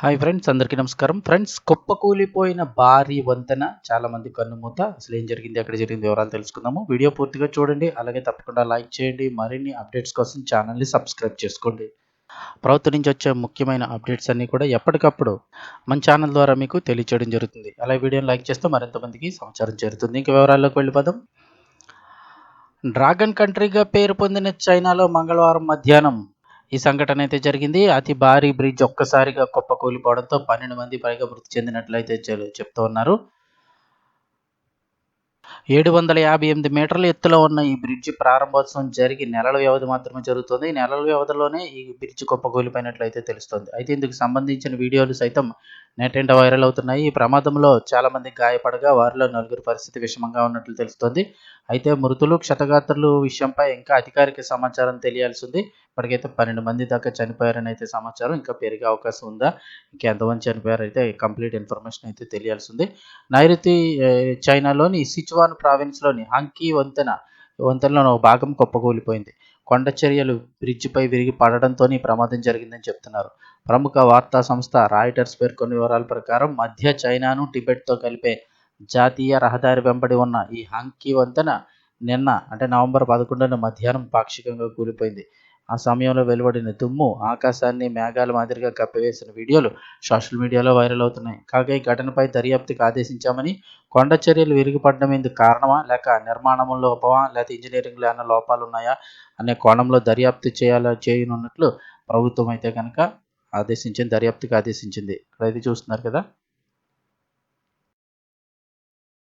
Hi friends అందరికీ నమస్కారం. Friends కుప్పకూలిపోయిన భారీ వంతెన చాలా మంది కన్నుమూత. అసలు ఏం జరిగింది ఎక్కడ జరిగింది వివరాలు తెలుసుకుందాము. వీడియో పూర్తిగా చూడండి అలాగే తప్పకుండా లైక్ చేయండి. మరిన్ని అప్డేట్స్ కోసం ఛానల్ని సబ్స్క్రైబ్ చేసుకోండి. ప్రభుత్వం నుంచి వచ్చే ముఖ్యమైన అప్డేట్స్ అన్నీ కూడా ఎప్పటికప్పుడు మన ఛానల్ ద్వారా మీకు తెలియచేయడం జరుగుతుంది. అలాగే వీడియోని లైక్ చేస్తే మరింత మందికి సమాచారం చేరుతుంది. ఇంకా వివరాల్లోకి వెళ్ళిపోదాం. డ్రాగన్ కంట్రీగా పేరు పొందిన చైనాలో మంగళవారం మధ్యాహ్నం ఈ సంఘటన అయితే జరిగింది. అతి భారీ బ్రిడ్జ్ ఒక్కసారిగా కుప్పకూలిపోవడంతో పన్నెండు మంది పైగా మృతి చెందినట్లయితే చె- చెప్తూ ఉన్నారు. ఏడు వందల యాభై ఎనిమిది మీటర్ల ఎత్తులో ఉన్న ఈ బ్రిడ్జి ప్రారంభోత్సవం జరిగి నెలల వ్యవధి మాత్రమే జరుగుతుంది. నెలల వ్యవధిలోనే ఈ బ్రిడ్జి కుప్పకూలిపోయినట్లయితే తెలుస్తుంది. అయితే ఇందుకు సంబంధించిన వీడియోలు సైతం నెట్టెంట వైరల్ అవుతున్నాయి. ఈ ప్రమాదంలో చాలా మంది గాయపడగా వారిలో నలుగురు పరిస్థితి విషమంగా ఉన్నట్లు తెలుస్తోంది. అయితే మృతులు క్షతగాత్రులు విషయంపై ఇంకా అధికారిక సమాచారం తెలియాల్సి ఉంది. ఇప్పటికైతే పన్నెండు మంది దాకా చనిపోయారని అయితే సమాచారం. ఇంకా పెరిగే అవకాశం ఉందా? ఇంకా ఎంతమంది చనిపోయారు అయితే కంప్లీట్ ఇన్ఫర్మేషన్ అయితే తెలియాల్సి ఉంది నైరుతి చైనాలోని సిచువాన్ ప్రావిన్స్లోని హంకీ వంతెన వంతెనలో ఒక భాగం కుప్పకూలిపోయింది. కొండ చర్యలు బ్రిడ్జిపై విరిగి పడడంతో ప్రమాదం జరిగిందని చెప్తున్నారు. ప్రముఖ వార్తా సంస్థ రాయిటర్స్ పేర్కొన్న వివరాల ప్రకారం మధ్య చైనాను టిబెట్తో కలిపే జాతీయ రహదారి వెంబడి ఉన్న ఈ హంకీ వంతెన నిన్న అంటే నవంబర్ పదకొండున మధ్యాహ్నం పాక్షికంగా కూలిపోయింది. ఆ సమయంలో వెలువడిన దుమ్ము ఆకాశాన్ని మేఘాల మాదిరిగా కప్పివేసిన వీడియోలు సోషల్ మీడియాలో వైరల్ అవుతున్నాయి. కాగా ఈ ఘటనపై దర్యాప్తుకు ఆదేశించామని కొండ చర్యలు విరిగిపడడం ఇందుకు కారణమా? లేక నిర్మాణంలో లోపమా లేక ఇంజనీరింగ్లో ఏమైనా లోపాలు ఉన్నాయా? అనే కోణంలో దర్యాప్తు చేయాల? చేయనున్నట్లు ప్రభుత్వం అయితే కనుక ఆదేశించింది దర్యాప్తుకు ఆదేశించింది. ఇక్కడైతే చూస్తున్నారు కదా